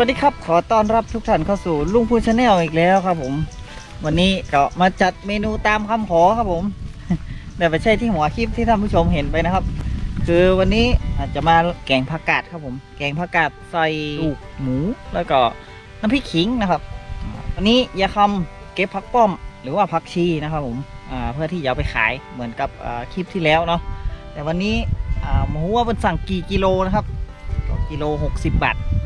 วัสดีครับ ขอต้อนรับทุกท่านเข้าสู่ลุงพูนชาแนลอีกแล้วครับผม วันนี้ก็มาจัดเมนูตามคำขอครับผมแต่ไม่ใช่ที่หัวคลิปที่ท่านผู้ชมเห็นไปนะครับ คือวันนี้อาจจะมาแกงผักกาดครับผม แกงผักกาดใส่ลูกหมูแล้วก็น้ำพริกขิงนะครับวันนี้ยาคำเก็บผักป้อม หรือว่าผักชีนะครับผมเพื่อที่จะเอาไปขายเหมือนกับคลิปที่แล้วเนาะแต่วันนี้หมูว่าเป็นสั่งกี่กิโลนะครับกิโล 60 บาทเ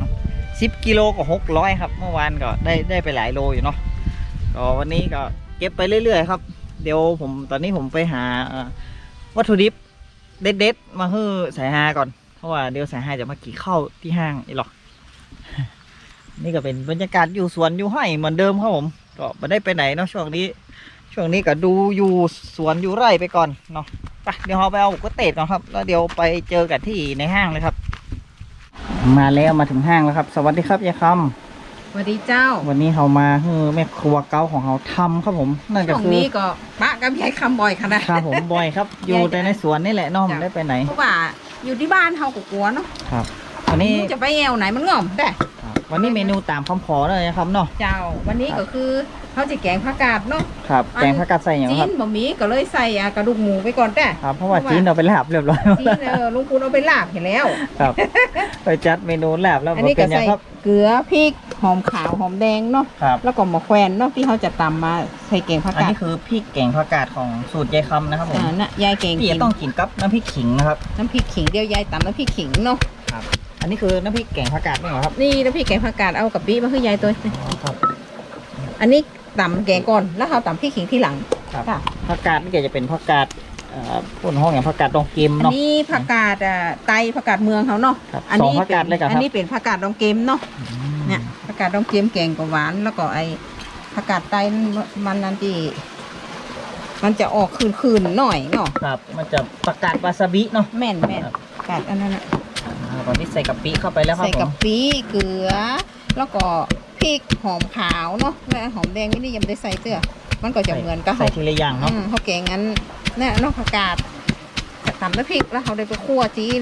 นาะ 10กิโลก็600 ครับ เมื่อวานก็ได้ได้ไปหลายโลอยู่เนาะก็วันนี้ก็เก็บไปเรื่อย ๆ ครับ เดี๋ยวผมตอนนี้ผมไปหาวัตถุดิบเด็ดๆมาให้สายฮาก่อนเพราะว่าเดี๋ยวสายฮาจะมากี่ข้าที่ห้างอีหรอกนี่ก็เป็นบรรยากาศอยู่สวนอยู่ห้เหมือนเดิมครับผมก็ไม่ได้ไปไหนเนาะช่วงนี้ ช่วงนี้ก็ดูอยู่สวนอยู่ไร่ไปก่อนเนาะไปเดี๋ยวเราไปเอาก๋วยเตี๋ยวก่อนครับ แล้วเดี๋ยวไปเจอกันที่ในห้างเลยครับ มาแล้วมาถึงห้างแล้วครับ สวัสดีครับยายคสวัสดีเจ้าำวันนี้เรามาคือแม่ครัวเก่าของเราทำครับผม นั่นก็ช่วงคือนี้ก็ปะกับยายคำบ่อยขนาดครับผมบ่อยครับ อยู่แต่ในสวนนี่แหละเน้องจ้ะได้ไปไหนเพราะว่าอยู่ที่บ้านเขาก็กลัวเนาะครับวันนี้จะไปแอวไหนมันง่อมได้ครับวันนี้เมนูตามคำขอเลยนะครับเนาะเจ้า วันนี้ก็คือ เขาจะแกงผักกาดเนาะครับอันแกงผักกาดใส่อย่างจีครับนบะหมี่ก็เลยใส่อะกระดูกหมูไปก่อนแต่ครับเพราะว่าเพราะว่าจีนเราไปลาบเรียบร้อยจีนเออลุงคุณเอาไปลาบเห็นแล้ว ครับไปจัดเมนูลาบแล้วอันบ่นี้เป็ก็นยังใส่ครับเกลือพริกหอมขาวหอมแดงเนาะครับ แล้วก็มะแขวนเนาะที่เขาจะตำมาใส่แกงผักอันกาดนี้คือพริกแกงผักกาดของสูตรยายคำนะครับผมอ่าน่ะยายแกงพี่กิจะนต้องกินกับน้ำพริกขิงนะครับ น้ำพริกขิงเดียวยายตำน้ำพริกขิงเนาะอันนี้คือน้ำพริกแกงผักกาดไม่เหรอครับนี่น้ำพริกแกงผักกาดเอากะปิมาให้ยายตัวอ๋อครับ อันนี้ ตำแกงก่อนแล้วเขาตำพริกขิงที่หลังครับค่ะผักกาดนี่ก็จะเป็นผักกาดเอ่อพูดห้องอย่างผักกาดดองเกมอันเนาะ นี้ผักกาดอะไตผักกาดเมืองเขาเนาะครับอันี้สองผักกาดเลยครับ อันนี้เป็นผักกาดดองเกมเนาะอืมเนี่ยผักกาดดองเกมแกงกับหวาน แล้วก็ไอผักกาดไตมันนั่นที่มันจะออกคืนๆหน่อยเนาะครับ มันจะผักกาดวาซาบิเนาะ แม่นแม่นผักกาดอันนั้นน่ะ อ่าตอนนี้ใส่กะปิเข้าไปแล้วครับใส่ผกับมปีเกลือ แล้วก็ พริกหอมขาวเนาะและหอมแดงไม่ได้ยังได้ใส่เตื้อมันก็จะเหมือนกับใส่ทีละอย่างเนาะอืมเขาแกงงั้นเนี่ยนอกผักกาดจะตำน้ำพริกแล้วเขาได้ไปคั่วจีน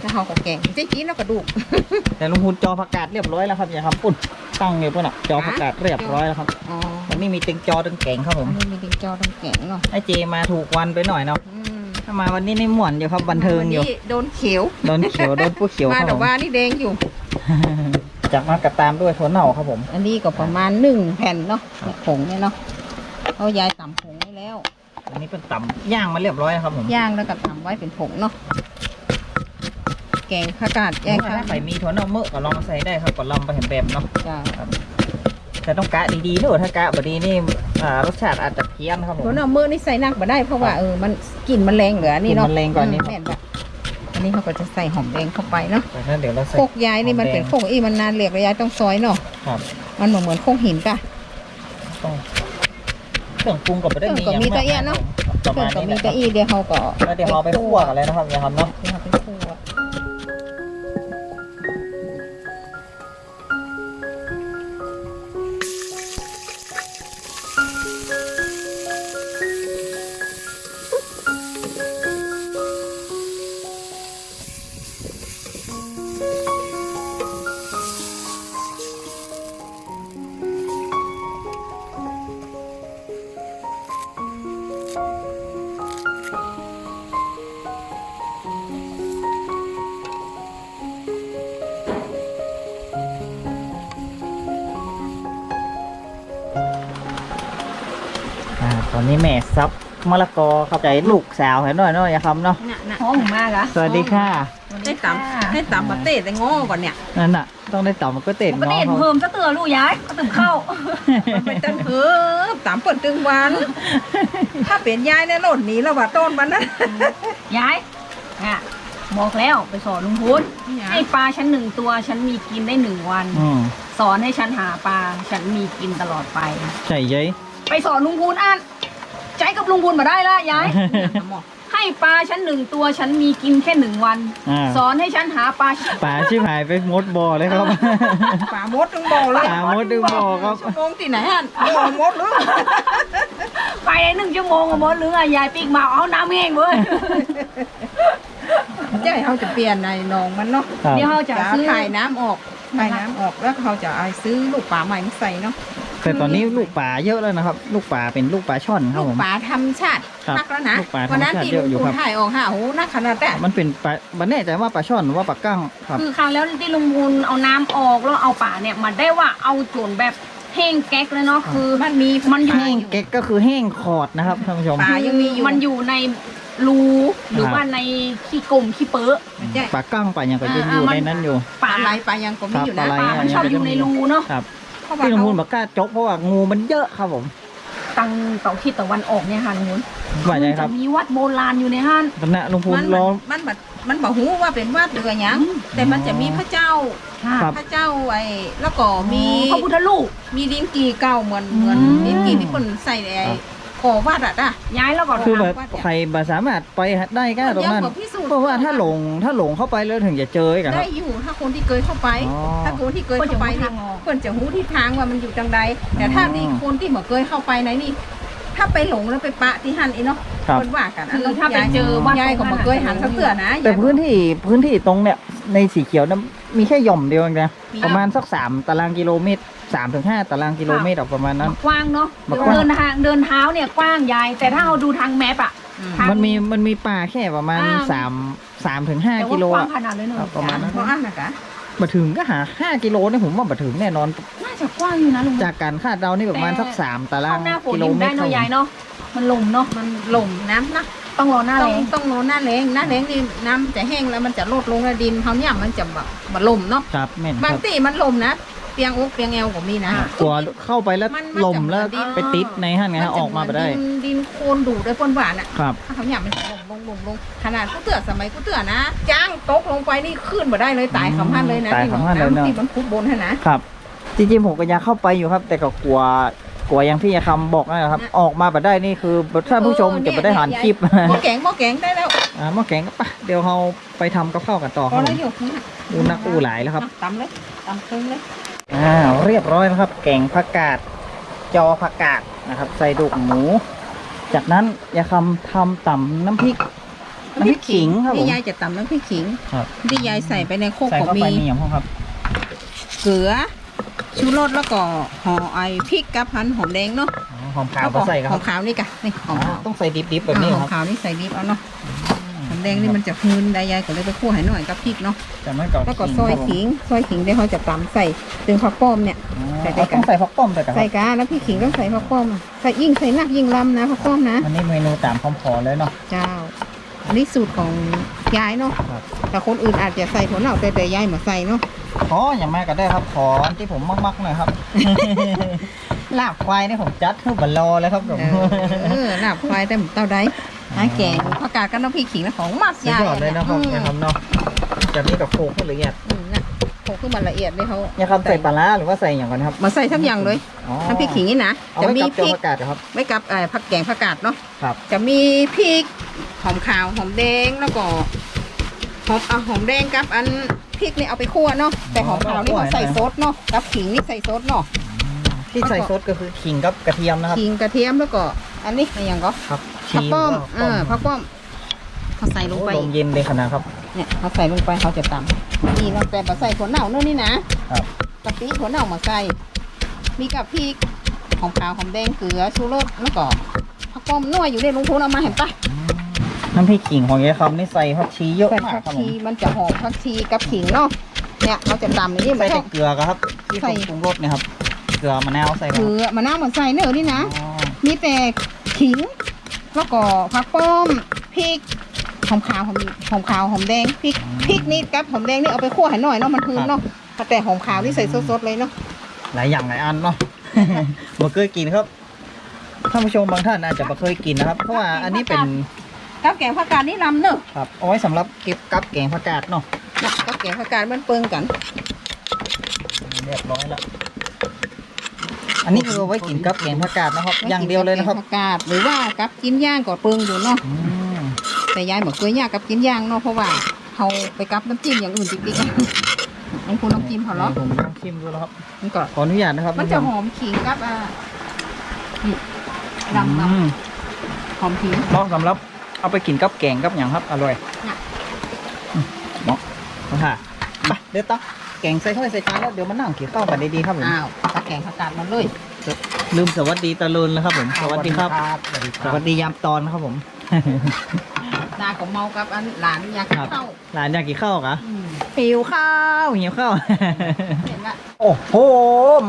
แล้วเขาก็แกงจีจีนแล้วกระดูก แต่ลุงพูนจอผักกาดเรียบร้อยแล้วครับอย่าคำปุ่นตั้งอยู่ปุ่นอะจอผักกาดเรียบร้อยแล้วครับอ๋อวันนี้มีตึงจอตึงแกงครับผอัมนนี้มีดิงจอต้องแกงเนาะไอเจมาถูกวันไปหน่อยเนาะอืมถ้ามาวันนี้นี่ม่วนอยู่ครับบันเทิงอยู่วัโดนเขียวโดนเขียวโดนผู้เขียวมาครับแต่ผมว่านี่แดงอยู่ จากมากระตามด้วยถั่วเน่าครับผม อันนี้ก็ประมาณหนึ่งแผ่นเนาะเนี่ยผงเนี่ยเนาะเอายายตำผงไว้แล้ว อันนี้เป็นตำย่างมาเรียบร้อยแล้วครับผม ย่างแล้วก็ตำไว้เป็นผงเนาะ แกงผักกาดแกงถ้าข้าวใครมีถั่วเน่าเมื่อก็ลองมาใส่ได้ครับก็ลำไปเห็นแบบเนาะจ้าแต่ต้องกะดีๆด้วยถ้ากะบดีนี่อ่ารสชาติอาจจะเพี้ยนครับผมถั่วเน่าเมื่อนี่ใส่นักมาได้เพราะว่าเออมันกลิ่นมันแรงเหลือนี่เนาะกลิ่นมันแรงกว่านี้อืมแม่นแบบอั นนี้เขาก็จะใส่หอมแดงเข้าไปเนาะแต่ถ้าเดี๋ยวเราใส่โคกยายนี่มันเป็นโคกอีมันนานเหลียกระยายต้องซอยเนาะครับมันเหมือนเหมือนโคกหินกะต้องเครื่องปรุงก็ไม่ได้มีเครื่องก็มีแต่เอี้ยเนาะประเพื่มาอนณก็นี้มีนะคแต่รับอีเดียวเขาก็แล้วเดี๋ยวเราไปคั่วกันเลยนะครับอย่าทำเนาะ แม่ซับมะละกอเข้าใจลูกสาวเห็นหน่อยเนาะอย่าคำเนาะน่ะน่ะห้องมากอะสวัสดีค่ะให้ตำให้ตำมาเต้แต่งอก่อนเนี่ยนั่นน่ะ ต้องได้ต่อมันก็เต็ดมันก็เนาะเด่นเพิ่มก็เตือลูกย้ายก็ตื่นเข้ามันไปตั้งเพิ่มตำเปิดตึงวัน ถ้าเป็นยายเนี่ยหล่นหนีแล้วว่าต้นมันนะย้ายอะบอกแล้วไปสอนลุงพุธให้ปลาฉันหนึ่งตัวฉันมีกินได้หนึ่งวัน อืมสอนให้ฉันหาปลาฉันมีกินตลอดไป ใช่ยัยไปสอนลุงพูนอ่าน ใจกับลุงพูนมาได้ละย้าย ให้ปลาฉันหนึ่งตัวฉันมีกินแค่หนึ่งวัน อ่า สอนให้ฉันหาปลาป่าชิบหายไปมดบ่อเลยครับ ป่ามดถึงบ่อเลยป่ามดถึงบ่อครับ ชั่วโมงที่ไหนฮะบ่อมดหรือไปได้หนึ่งชั่วโมงกับมดหรือไงยายปีกมาเอาน้ำแห้งเว้ยใช่เขาจะเปลี่ยนในหนองมันเนาะครับ เดี๋ยวเขาจะจะซื้อ ถ่ายน้ำออกไอ้น้ำออกแล้วเขาจะเอาซื้อลูกปลาใหม่มาใส่เนาะ แต่ตอนนี้ลูกป่าเยอะแล้วนะครับ ลูกป่าเป็นลูกป่าช่อนครับลูผกมปลาธรรมชาติครับมากแล้วนะลูกปลาธรรมชาติวันนั้นที่เยลุอะงอยู่คุครัณบถ่ายออกฮะโอ้โหนักขนาดแต่มันเป็นปลาบันแน่ใจว่าปลาช่อนหรือว่าปลากั้งครับ คือคราวแล้วที่ลุงบุญเอาน้ำออกแล้วเอาป่าเนี่ยมาได้ว่าเอาโจนแบบแห้งแก๊กเลยเนาะคือ มันมีมันอยู่ปลาแห้งเก๊กก็คือแห้งขอดนะครับท่านผู้ชมปลายังมีอยู่มันอยู่ในรูหรือว่าในขี้กลมขี้เป๊ะใช่ปลากั้งปลาอย่างก็จะอยู่อ่ามัน ในนั้นอยู่ปป่าลาไหลปลายังก็มีอยู่ครันะบปลาไหล ป่ามันชอบอยู่ในรูเนาะครับ เพราะว่าที่ลุงเขาพูนบอกกล้าจกเพราะว่างูมันเยอะครับผมตังเต่าทิศตะวันออกเนี่ยค่ะลุงบุญว่าไงคจะรับมีวัดโบราณอยู่ในห้านตอนนี้ลุงพูมันนรอมันแบบมันบอกหูว่าเป็นวาดเรือหยังแต่มันจะมีพระเจ้าครับ พระเจ้าไอ้แล้วก็มีพระพุทธรูป มีดินกีเก่าเหมือนเหมือนอืม ดินกีที่คนใส่ไอ้ ก่อวาดอะนะย้ายแล้วก็คือแบบว่าเนี่ยใครบ่สามารถไปได้ก็ตรงนั้น เดี๋ยวผมพิสูจน์เพราะว่าถ้าหลงถ้าหลงเข้าไปแล้วถึงจะเจออีกันคได้รับอยู่ถ้าคนที่เคยเข้าไป อ๋อ ถ้าคนที่เคยก็จะเข้าไปรู้นี่ทางออกเพื่อนจะหูที่ทางว่ามันอยู่จังใดแต่ถ้าอ๋อที่คนที่บ่เคยเข้าไปไหนนี่ ถ้าไปหลงแล้วไปปะที่หันอีเนาะครับคนว่ากันคือถ้าไปเจอวัดยายก็บ่เคยหันสักเตือนะแต่พื้นที่พื้นที่ตรงเนี่ยในสีเขียวนั้นมีแค่หย่อมเดียวเองนะมีประมาณสักสามตารางกิโลเมตร สามถึงห้าตารางกิโลเมตรอะประมาณนั้น กว้างเนาะมันกว้าง เดินทางเดินเท้าเนี่ยกว้างยายแต่ถ้าเราดูทางแมปอะอืมทางมันมีมันมีป่าแค่ประมาณอ่า สามสามถึงห้าแต่กิว่าโลกว้างอะ ขนาดเลยเนครับอะประมาณนั้น เพราะอันนะคะมาถึงก็หาห้ากิโลเนี่ยผมว่ามาถึงแน่นอน น่าจะกว้างอยู่นะลุงจากการคาดเดานี่ประมาณสักสามตารางเข้าหน้าฝนกิโลนี่เมได้ตรเนาะยายเนาะมันลมเนาะมันหล่มน้ำนะต้องรอหน้าต้แรองงต้องโนหน้าแรงหน้าแรงนี่น้ำจะแห้งแล้วมันจะลดลงแล้วดินเขาเนี่ยมันจะแบบมาล่มเนาะครับแม่นคบารังบตีมันล่มนะ เปียงอกเปียงแอวก็มีนะ กลัวเข้าไปแล้วมันมันจะลมแล้วดิน ไปติดในห้างไงฮะออกมาไปได้ นจะเหนดินดินโคลนดูดด้วยพ่นหวานอะครับ ถ้าเขาเนี่ยมันจะลงลงลงลงขนาดกูเตือสมัยกูเตือนะจ้างตกลงไปนี่ขึ้นมาได้เลยตายคำพันเลยนะตายที่คำพันเลยเนอะ ที่มันคุบบนให้นะ ครับ จริงๆผมก็อยากเข้าไปอยู่ครับ แต่ก็กลัวกลัวอย่างพี่ยาคำบอกนะครับ ออกมาไปได้นี่คือท่านผู้ชมจะไปได้หันคลิป หม้อแกงหม้อแกงได้แล้วอ่าหม้อแกงก็ปะเดี๋ยวเราไปทำกับข้าวกันต่อคพอรับผแล้วมอยู่นี่อูนักอูหลายแล้วครับ ตำเลยตำเครื่องเลย อ่าเรียบร้อยแล้วครับ แกงผักกาดจอผักกาดนะครับ ใส่ดุกหมู จากนั้นยาคำทำต่ำน้ำพริกน้ำพริกขิงครับผมที่ยายจะตำน้ำพริกขิงครับที่ยายใส่ไปในโคกใส่ก็เข้ามีไปนี่อย่างพ่อครับ เกลือชูรสแล้วก็ห่อไอพริกกับพันหอมแดงเนาะอ๋อหอมขาวก็ใส่คหรัอบมขาวนี่กะนี่หอ๋ออมขาวต้องใส่ดิบๆแบบนี้อ่าหคอรัมบขาวนี่ใส่ดิบเอาเนาะหอมแดงนี่มันจะหืนได้ยายก็เลยไปคั่วให้หน่อยกับพริกเนาะแต่ไม่ก่อนแล้วก็ซอยขิงซอยขิงเดี๋ยวเขาจะตำใส่ถึงผักป้อมเนี่ยอ๋อใส่ด้วยกันต้องใส่ผักต้มด้วยกันคใส่รับกาแล้วพี่ขิงต้องใส่ผักป้อมอะใส่ยิ่งใส่นักยิ่งลำนะผักป้อมนะอันนี้เมนูตามคำขอเลยเนาะเจ้าอันนี้สูตรของยายเนาะครับแต่คนอื่นอาจจะใส่ถั่วเน่าแต่แต่ยายมาใส่เนาะขออย่างมากก็ได้ครับขออันที่ผมมักๆหน่อยครับลาบควายนี่ผมจัดให้บัลลอเลยครับผมเออเออลาบควายแต่หมูเต้าได้ หาแกงผักกาดกับน้ำพริกขิงนะของมักสุดยายยอดเลยนะครับอืมเนี่ยครับเนาะแบบนี้กับโคกให้ละเอียดอืมนะโขลกขึ้นมาละเอียดเลยเขาเนี่ยครับใส่ปลาร้าหรือว่าใส่อย่างก่อนครับมาใส่ทั้งอย่างเลยอ๋อน้ำพริกขิงนี่นะเอาจะไว้มีกับพเจียวริกผักกาดเหรอครับ ไม่กับเอ่อผักแกงผักกาดเนาะครับ จะมีพริกหอมขาวหอมแดงแล้วก็หอมเอาหอมแดงกับอันพริกนี่เอาไปคั่วเนาะแต่หอมขาวนี่เขาใส่ซดเนาะกับขิงนี่ใส่ซดเนาะที่ใส่ซดก็คือขิงกับกระเทียมนะครับ ขิงกระเทียมแล้วก็ อันนี้อะไรอย่างก็ครับ ผักป้อมชีเออผักป้อมเขาใส่ลงโอ้ไปลมเย็นเลยขนาดครับ เนี่ยเขาใส่ลงไปเขาจะตำนี่เราแต่มาใส่ถั่วเน่าเนื้อนี่นะครับกะปิถั่วเน่ามาใส่ มีกับพริกหอมขาวหอมแดงเกลือชูรสแล้วก็ผักป้อมนัวอยู่ในลุงพูนเอามาเห็นปะน้ำพริกขิงของยายคำนี่ใส่ผักชีเยอะใส่มากผักครับผชีมมันจะหอมผักชีกับขิงเนาะเนี่ยเราจะตำอย่างนี้ใส่ไม่ต้แต่องเกลือครับที่ใส่ผมปรุงรสเนี่ยครับเกลือมะนาวใส่ไปเกลือมะนาวมาใส่เนื้อนี่นะอ๋อมีแต่ขิง แล้วก็ผักป้อมพริกหอมขาวหอมหอมขาวหอมแดงพริกพริกนี่กับหอมแดงนี่เอาไปคั่วให้หน่อยเนาะมันหืนเนาะแต่หอมขาวนี่ใส่สดๆเลยเนาะหลายอย่างหลายอันเนาะบ่เคยกินครับท่านผู้ชมบางท่านอาจจะบ่เคยกินนะครับ เพราะว่าอันนี้เป็นกับแกงผักกาดนี่ลำเนอะครับเอาไว้สำหรับเก็บกับแกงผักกาดเนาะนะกับแกงผักกาดมันเปิงกัน เรียบร้อยแล้ว อันนี้คือเอาไว้กินกับแกงผักกาดนะครับ อย่างเดียวเลยนะครับแกงผักกาดหรือว่ากับกินย่างก็เปิงอยู่เนาะอืมแต่ยายบอกเคยย่างกับกินย่างเนาะเพราะว่าเขาไปกับน้ำจิ้มอย่างอื่นจริงๆอันคุณน้ำจิ้มเขาเหรอผมลองชิมดูแล้วครับมันก็ขออนุญาตนะครับมันจะหอมขิงกับอ่านี่ดำอืมๆหอมขิง เหมาะสำหรับเอาไปกินกับแกงกับอย่างครับ อร่อยน่ะ อืมเหมาะเอาค่ะไปเดี๋ยวต่อแกงใส่ถ้วยใส่จานแล้วเดี๋ยวมานั่งเกี่ยวข้าวกันดีๆครับผม อ้าวตัก แกงผักกาดมันเลยลืมสวัสดีตาลุนแล้วครับ ผม สวัสดีครับ สวัสดีคสรับวัสดียามตอนครับผม ตาก็เมากับอันหลานอยากกินข้าวหลานอยากกินข้าวกะอืมหิวข้าวหิวข้าว เห็นละโอ้โห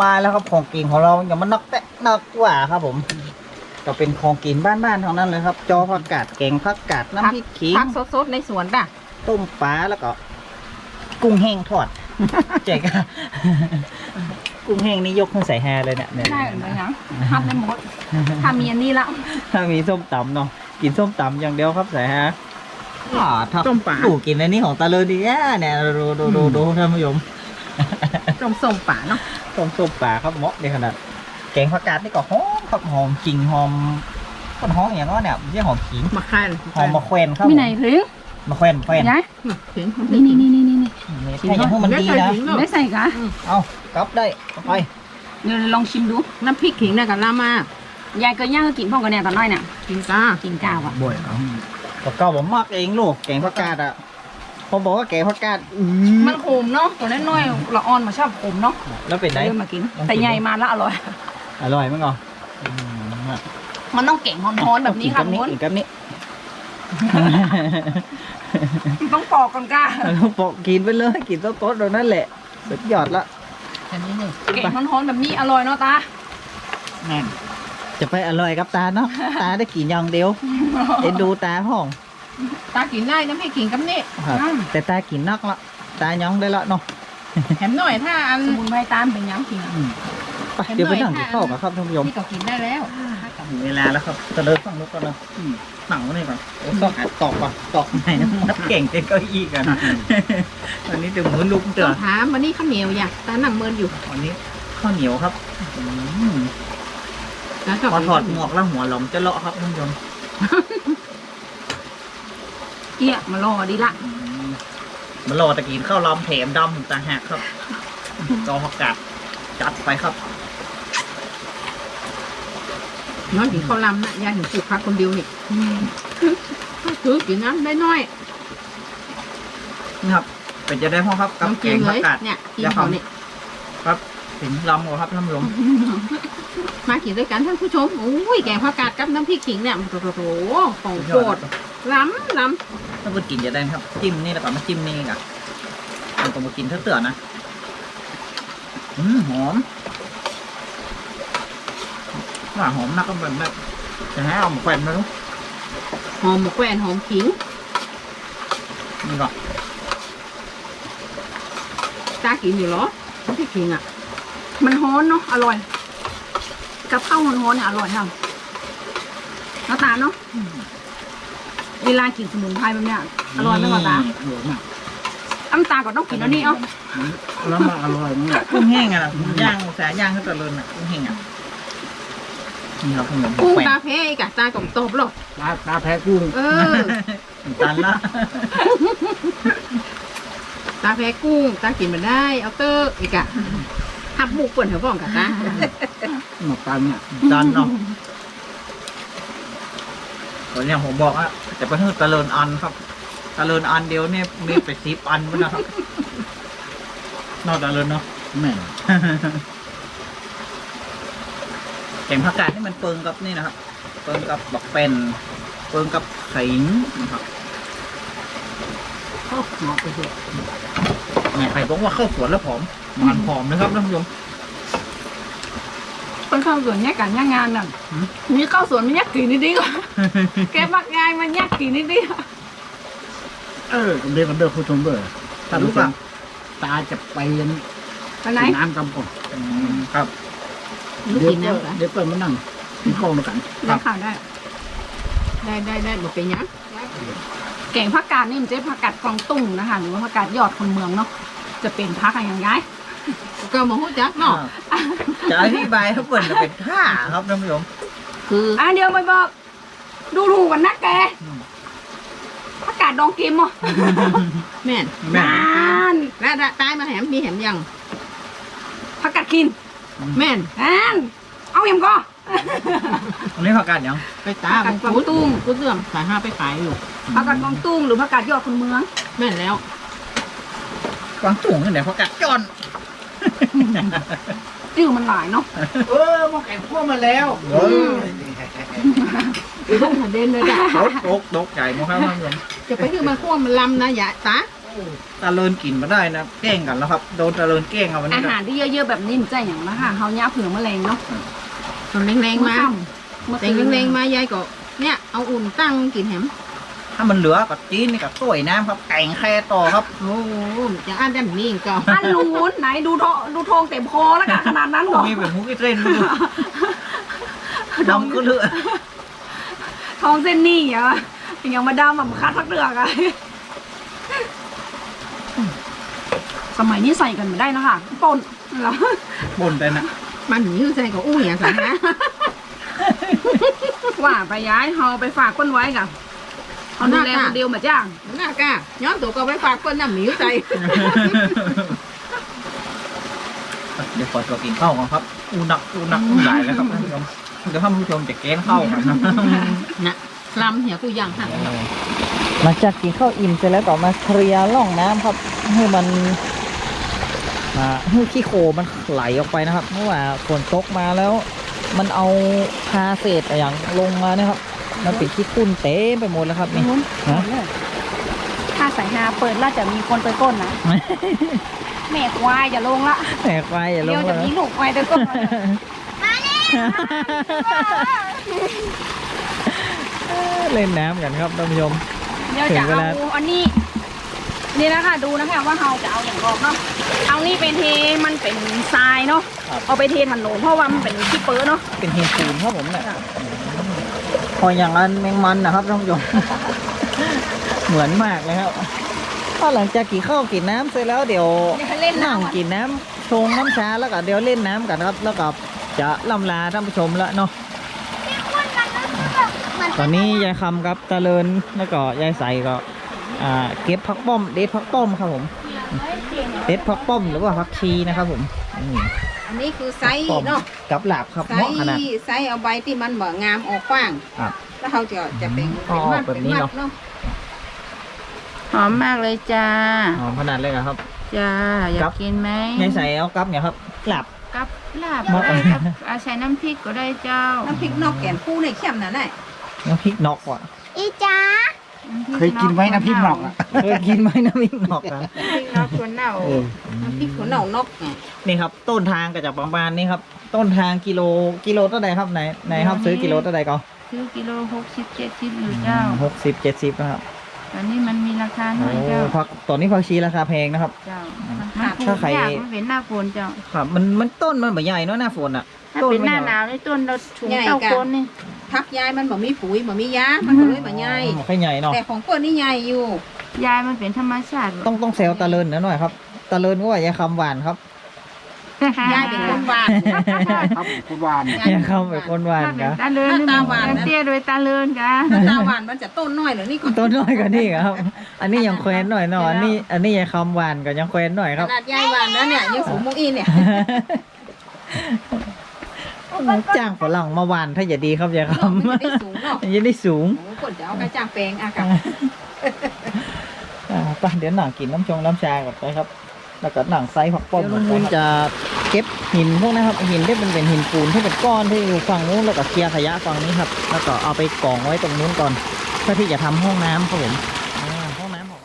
มาแล้วครับของกินของเราอย่ามานักแตะนักกว่าครับผม ก็เป็นของกินบ้านๆทั้งนั้นเลยครับ จอผักกาดแกงผักกาดน้ำพริกขิงผักสดๆในสวนจ้ะต้มปลาแล้วก็ กุ้งแห้งทอด เจ๋งอะ กุ้งแห้งนี่ยกขึ้นใส่แฮเลยเนี่ยเนี่ยได้เลยนะทำได้หมดถ้ามีอันนี้ละถ้ามีส้มตำเนาะกินส้มตำอย่างเดียวครับใส่แฮอ่าถ้าต้มปลาถูกกินอันนี้ของตาเลยดีแย่เนี่ยดูดูดูดูท่านผู้ชมต้มส้มป่าเนาะต้มส้มปลาครับเหมาะดีขนาดแกงผักกาดนี่ก็หอมครับหอมจริงหอมต้นหอมอย่างนั้นเนี่ยไม่ใช่หอมขิงมะขันหอมมะแขวนครับมีไหนถึงมะแขวนแขวนยายถึงนี่นี่นี่นี่นี่ นี่ถ้าอย่างให้มันดีนะได้ใส่กะเอากลับได้เอาไป เดี๋ยวลองชิมดู น้ำพริกขิงเนี่ยกับลามายายก็ย่างก็กินพ่อกันเนี่ยตอนน้อยเนี่ยกินกากินกาวอะบ่อยเอาก็เก่าผมมักเองลูกแกงผักกาดอะผมบอกว่าแกงผักกาดอืมมันขมเนาะตัวน้อยๆละอ่อนมาชอบขมเนาะแล้วเป็นไงเริ่มมากินลองกิน แต่ใหญ่มาแล้วอร่อย อร่อยมั้งอะอืมมันต้องเก่งฮ้อนๆแบบนี้ค่ะกิทุกคนกินกับนี้ ต้องปอกก่อนก้าเราปอกกินไปเลยกินต้นต้นๆตรงนั้นแหละสุดยอดละอันนี้หนึ่งเก่งฮ้อนๆแบบนี้อร่อยเนาะตาแน่นจะไปอร่อยกับตาเนาะตาได้กินอย่างเดียวเอ็นดูตาห้องตากินได้น้ำพริกขิงกับนี่ครับแต่ตากินนักละตาย่องได้ละเนาะแถมหน่อยถ้าอันสมุนไพรตามเป็นยังกินไปเดี๋ยวไปนั่งกินข้าวกับครับท่านผู้ชมนี่ก็กินได้แล้ว ถึงเวลาแล้วครับจะเลิกฟังลูกก่อนนะหนังนี่ก่อนโอ้ตอกอะตอกก่อนตอกไหนนะมัดเก่งเจ๊เก้าอี้กันวันนี้เดี๋ยวมือลุกเตืต้อองถามวันนี้ข้าวเหนียวอย่างตาหนังเมินอยู่วันนี้ข้าวเหนียวครับอืมแล้วก็พอถอดหมวกแล้วหัวหลอมจะเลาะครับท่านผู้ชมเกี้ยมารอดีละอืมมารอตะกินข้าวล้อมแถมดำต่างหากครับจอผักกาดจัดไปครับ น้อยกินข้าวลำนะยายถึงปลูกพักคนเดียวนี่ถือกินน้ำได้น้อยนี่ครับ เป็นจะได้พ่อครับกับน้ำแกจิ้มงเลผักยกาดเนี่ยกินเขานี่ครับถึงลำกว่าครับท่านผู้ชมมากินด้วยกันท่านผู้ชมโอ้ยแกงผักกาดกับน้ำพริกขิงเนี่ยโอ้โหของโปรดล้ำล้ถ้าพูดกินจะได้ครับ จิ้มนี่แล้วก็มาจิ้มนี่อะมันก็มากินเท่าเตือนนะอืมหอม ว่าหอมนักก็แบบแบบจะให้เอาหมูแขวนมาดูำหอมหมกแควนหอมขิงนี่ก็ตากินอยู่เหรอน้ำพริกขิงอะ มันฮ้อนเนาะอร่อยกับข้าวฮ้อนๆเนี่ยอร่อยค่ะหน้าตาเนาะเวลากินสมุนไพรแบบเนี้ยอร่อยไหมกว่าตาอร่อยมากน้ำตาก็ต้องกินแล้วนี่เอ้าแล้วมันอร่อยมากกุ้งแห้งอะนะย่างแสย่างให้ตะเลินอะกุ้งแห้งอะ นี่ครับผมหมูกุ้งแขวนตาเพอีกอะตากล่อมตบหรอกตาตาแพ้กุ้งเออ ตันละตาแพ้กุ้ง ตากินมาได้ เอาเตอร์อีกอะทับบุกเปิดเหรอบ้องกับตาหมกตันเนี่ยตันเนาะตอนนี้ผมบอกว่าจะไปให้ตะเลินอันครับตะเลินอันเดียวเนี่ยมีไปสิบอันมั้งนะครับนอกตะเลินเนาะแม่ แกงผักกาดนี่มันเปิงกับนี่นะครับ เปิงกับบักเป็นเปิงกับขิงนะครับโอ้หมอไปเถอะแหม่ใครบอกว่าเข้าสวนแล้วผอมมันผอมนะครับท่านผู้ชมเป็นข้าวสวนแยกกันแยกงานน่ะหืมมีข้าวสวนมันแยกกินนิดเดียวแกบักยายมันแยกกินนิดเดียวเออเรียกกันเด้อผู้ชมเด้อตาลูกอะตาจะไปกินไปไหนน้ำกำก่อนอืมครับ ลูกเดี๋ยวกินก็น้ำกันเดี๋ยวก็มานั่งกินข้าวด้วยกันได้ข่าวได้ ได้ได้ได้บอกเป็นหยังแกงผักกาดนี่มันจะเป็นผักกาดกวางตุ้งนะคะ หรือว่าผักกาดยอดคนเมืองเนาะ จะเป็นผักอะไรอย่างไรก็มาหู้จักเนาะจะอธิบายให้เปิดเป็นท่าครับท่านผู้ชม คืออะเดี๋ยวไปบอก ดูถูกกันนะแกอืม ผักกาดดองกิมอะแม่นแม่นนานแล้วตายมาแหมมีแหมยังผักกาดกิน แม่นนานเอาอย่างก็อันนี้ผักกาดยังไปตาผักกาดของกวางตุ้งกูเสื่อมขายห้าไปขายอยู่ผักกาดกวางตุ้งหรือผักกาดยอดคนเมือง แม่นแล้วกวางตุ่งที่ไหนเขากัดจอนจื้อมันหลายเนาะเออมองแก่พวกมาแล้วเออต้องหันเด่นเลยจ้ะตกตกตกใหญ่มากครับท่านผู้ชมจะไปคือมาคั่วมันลำนะอย่าตา ตาเลินกินมาได้นะแกล้งกันแล้วครับ โดนตาเลินแกล้งเอาวันนี้อาคหารัรบที่เยอะๆแบบนี้มันใจอย่างนะค่ะเขาย่าเผือกแมลงเนาะส่วนแรงๆมาเมื่อแต่คืนงแรงๆมายายก็เนี่ยเอาอุ่นตั้งกินแหมถ้ามันเหลือกับจีนนี่กับต้วยน้ำครับแกงแค่ต่อครับ โอ้โหจะอ่านแบบนี้ก็อันรูนไหนดูทองดูทองเต็มคอแล้วกันขนาดนั้นเหรอมีเป็นมุกเส้นไม่รู้ดำก็เลือะทองเส้นนี่อะยังมาดามแบบคัดทักเดือกอะ สมัยนี้ใส่กันไม่ได้นะคะปนเหรอ บนไปนะมันหิวใจก็อู้อย่างสังนะ ว่าไปย้ายเฮาไปฝากคนไว้กับเขาดูแลคนเดียวมาจ้างน่ากล้าย้อนตัวก็ไปฝากคนน้ำหิวใจ เดี๋ยวขอตัวกินข้าวก่อนครับ อูหนักอูหนักอูหลายแล้วครับท่านผู้ชมเดี๋ยวท่านผู้ชมจะแกนข้าวกันนะ นะ ลำเหี่ยกูยังหักหลังจากกินข้าวอิ่มเสร็จแล้วก็มาเคลียร์ร่องน้ำครับให้มันอ่าให้ขี้โคลนมันไหลออกไปนะครับเพราะว่าฝนตกมาแล้ว มันเอาพาเศษอะไรอย่างลงมาเนี่ยครับมันเป็นขี้คุ้นเต็มไปหมดแล้วครับนี่ฮะถ้าสายฮาเปิดแล้วจะมีคนไปก้นนะแม่ควายจะลงละแตกไปอย่าลเดี๋งยวเลจะยมีลูกควายไปก้นมาเล่นน้ำกันครับท่านผู้ชม เดี๋ยวถึจะงเวลาเอาอันนี้ นี่นะคะดูนะคะว่าเราจะเอาอย่างรอบเนาะเอานี่เป็นเทมันเป็นทรายเนาะเอาไปเทถนนเพราะว่ามันเป็นขี้เปื้อเนาะ เป็นเห็ดปูนครับผมเนี่ยพออย่างนั้นแมงมันนะครับท่านผู้ชม เหมือนมากเลยครับพอหลังจากกินข้าวกินน้ำเสร็จแล้วเดี๋ยว เล่นนั่งน้ำกินน้ำชงน้ำชาแล้วก็เดี๋ยวเล่นน้ำกันครับ แล้วก็จะล่ำลาท่านผู้ชมแล้วเนาะ ตอนนี้ยายคำครับเจริญแล้วก็ยายใสก็อ่าเก็บผักป้อมเด็ดผักป้อมครับผมเด็ดผักป้อมหรือว่าผักชีนะครับผมนี่อันนี้คือไซส์ป้อมเนาะกับหลาบครับไซเหมาะขนาดส์ไซส์เอาใบที่มันบ่งามออกกว้างครับแล้วเขาจะจะเป็นอ๋อมัดแบบนี้เนาะมัดหอมมากเลยจ้าหอมขนาดเลยเหรอครับจ้าอยาครักบกินไหมยายใสเอากับเนี่ยครับหลาบกับลาบเหมาะก็ได้กับอาใช้น้ำพริกก็ได้เจ้า น้ำพริกนอกแก่นผู้ในเข้มน่ะได้ น้ำพริกนอกว่ะเคยกินไหมน้ำพริกหนอกอะเคยกินไหมน้ำพริกนอกอะน้ำพริกนอกคนเน่าเออน้ำพริกคนเน่านกไงนี่ครับ ต้นทางก็จะประมาณนี้ครับ ต้นทางกิโลกิโลเท่าไหร่ครับไหนไหนครับซื้อกิโลเท่าไหร่ก็ซื้อกิโลหกสิบเจ็ดสิบอยู่เจ้าหกสิบเจ็ดสิบนะครับตอนนี้มันมีราคาหโอ้น่อยเจ้าผักตอนนี้ผักชีราคาแพงนะครับเจ้าอืมมันปลูถ้ากใครยากมันเป็นหน้าฝนเจ้าครับมันมันต้นมันแบบใหญ่เนาะหน้าฝนอะถ้าต้นเป็นมัหน้าใญ่หนาวนี่ต้นเราถุงเต้าคนนี่ พักยายมันบ่มีปุ๋ยบ่มียา มันก็เลยบ่ใหญ่อ๋อค่อยใหญ่เนาะแต่ของเปิ้นนี่ใหญ่อยู่ยายมันเป็นธรรมชาติต้องต้องเซลตะเลินนะหน่อยครับตะเลินก็ว่ายายคำหวานครับยายเป็นคนหวานครับคุณวานยายคำเป็นคนหวานนะ ตาเลินตาหวานเตี้ยโดยตาเลินกะตาหวานมันจะต้นน้อยเหรอนี่ก็ต้นน้อยกว่านี่ครับ อันนี้ยังแควนหน่อยเนาะอันนี้ อันนี้ยายคำหวานก็ยังแควนหน่อยขครับ นาดยายหวานนะเนี่ยยังสูงมุกอีเนี่ย จ้างฝรั่งมาหวานถ้าอย่าดีครับยายคมันจะได้สูงเนาะำยังได้สูง โอ้คนจะเอากระจ่างแปลงอะค่ะ อ่าไปเดี๋ยวหนังกินน้ำชงน้ำชาก่อนไปครับ แล้วก็หนังไซส์ผักป้อมลุงมุนจะเก็บหินพวกนะครับหินที่เป็นเป็นหินปูนที่เป็นก้อนที่อยู่ฝั่งนู้นแล้วก็เคลียร์ขยะฝั่งนี้ครับ แล้วก็เอาไปกองไว้ตรงนู้นก่อนเพื่อที่จะทำห้องน้ำครับผมอ่าห้องน้ำของ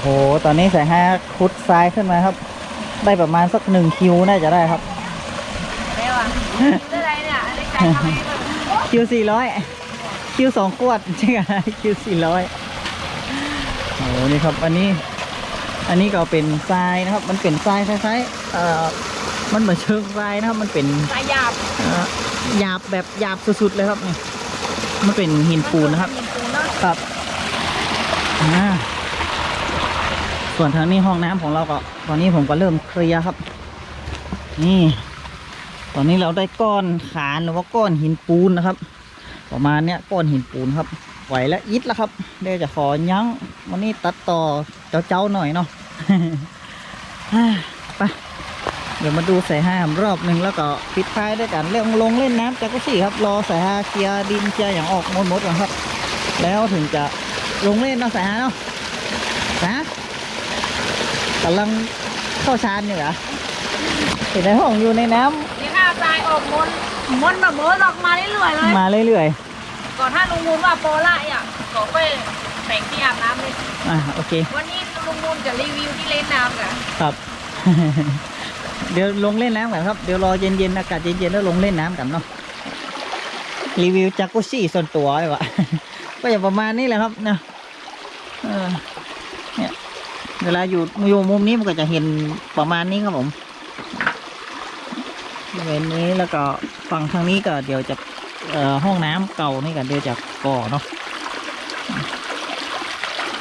โอ้โหตอนนี้ใส่ห้าคุดทรายขึ้นมาครับ ได้ประมาณสักหนึ่งคิวน่าจะได้ครับเร็วอะอะไรเนี่ยอะไรใจทำไมแบบคิวสี่ร้อยคิวสองขวดใช่ไหมคิวสี่ร้อยโอ้โหนี่ครับอันนี้ อันนี้ก็เป็นทรายนะครับ มันเป็นทรายคล้ายๆเอ่อมันเหมือนเชิงทรายนะครับ มันเป็นสายหยาบเอ่อหยาบแบบหยาบสุดๆเลยครับนี่มันเป็นหินปูนนะครับหินปูนเนาะครับอ่า ส่วนทางนี้ห้องน้ำของเราก็ ตอนนี้ผมก็เริ่มเคลียร์ครับ นี่ ตอนนี้เราได้ก้อนขานหรือว่าก้อนหินปูนนะครับ ประมาณเนี้ยก้อนหินปูนครับไหวแล้วอิดแล้วครับเดี๋ยวจะขอยั้งวันนี้ตัดต่อเจ้าๆหน่อยเนาะอ่าไปเดี๋ยวมาดูสายห้ามรอบหนึ่งแล้วก็ปิดท้ายด้วยกันเล่นลงเล่นน้ำจากกุชี่ครับ รอสายห้าเคลียร์ดินเคลียร์อย่างออกหมดหมดก่อนครับ แล้วถึงจะลงเล่นเนาะสายห้าเนาะนะ กำลังเข้าชานอยู่เหรอเห็นในห้องอยู่ในน้ำนี่หน้าทรายออกมนมนแบบเบิร์ดออกมาเรื่อยๆเลยมาเรื่อยก่อนถ้าลุงมูลว่าโปล่าอะก็ไปแต่งที่อาบน้ำเลย ๆ อะโอเควันนี้ลุงมูลจะรีวิวที่เล่นน้ำกันครับ เดี๋ยวลงเล่นน้ำกันครับ เดี๋ยวรอเย็นๆอากาศเย็นๆแล้วลงเล่นน้ำกันเนาะ รีวิวจากกุชี่ส่วนตัวไอ้วะ ก็อย่างประมาณนี้แหละครับเนาะเออเนี่ย เวลาอยู่อยู่มุมนี้มันก็จะเห็นประมาณนี้ครับผมบริเวณนี้แล้วก็ฝั่งทางนี้ก็เดี๋ยวจะเอ่อห้องน้ำเก่านี่ก็เดี๋ยวจะก่อเนาะ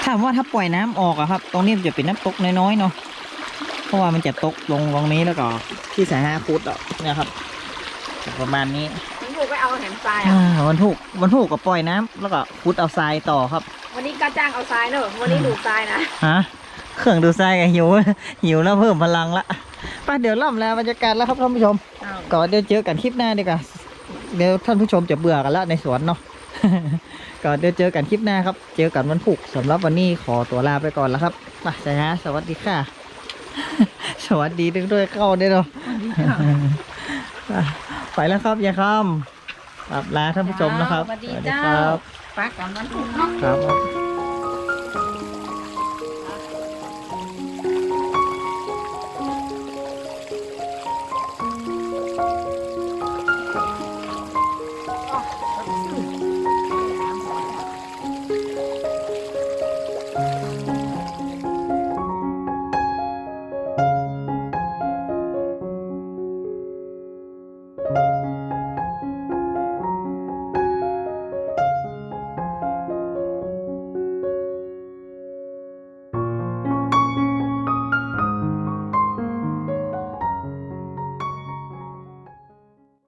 ถามว่าถ้าปล่อยน้ำออกอะครับ ตรงนี้มันจะเป็นน้ำตกน้อยๆเนาะเพราะว่ามันจะตกลงตรงนี้แล้วก็ที่สายห้าฟุตอะเนี่ยครับจะประมาณนี้ลุงมูลไปเอาแหมทรายอะอ่าวันถูกวันถูกก็ปล่อยน้ำแล้วก็ขุดเอาทรายต่อครับ วันนี้ก็จ้างเอาทรายเนอะวันนี้ดูดทรายนะฮะ เครื่องดูดทรายกับหิว หิวแล้วเพิ่มพลังละไป้าเดี๋ยวล่ำลาบรรยากาศแล้วครับท่านผู้ชม ก่อนเดี๋ยวเจอกันคลิปหน้าดีกว่าเดี๋ยวท่านผู้ชมจะเบื่อกันแล้วในสวนเนาะก่อนเดี๋ยวเจอกันคลิปหน้าครับ เจอกันวันพุกสำหรับวันนี้ขอตัวลาไปก่อนแล้วครับไปสายฮะสวัสดีค่ะ สวัสดีด้วยด้วยเข้าด้วยเนาะไปแล้วครับยายคำกลับลาท่านผู้ชมนะครับสวัสดีสวัสเจ้าครับฝากกันวันพุธเนาะครับ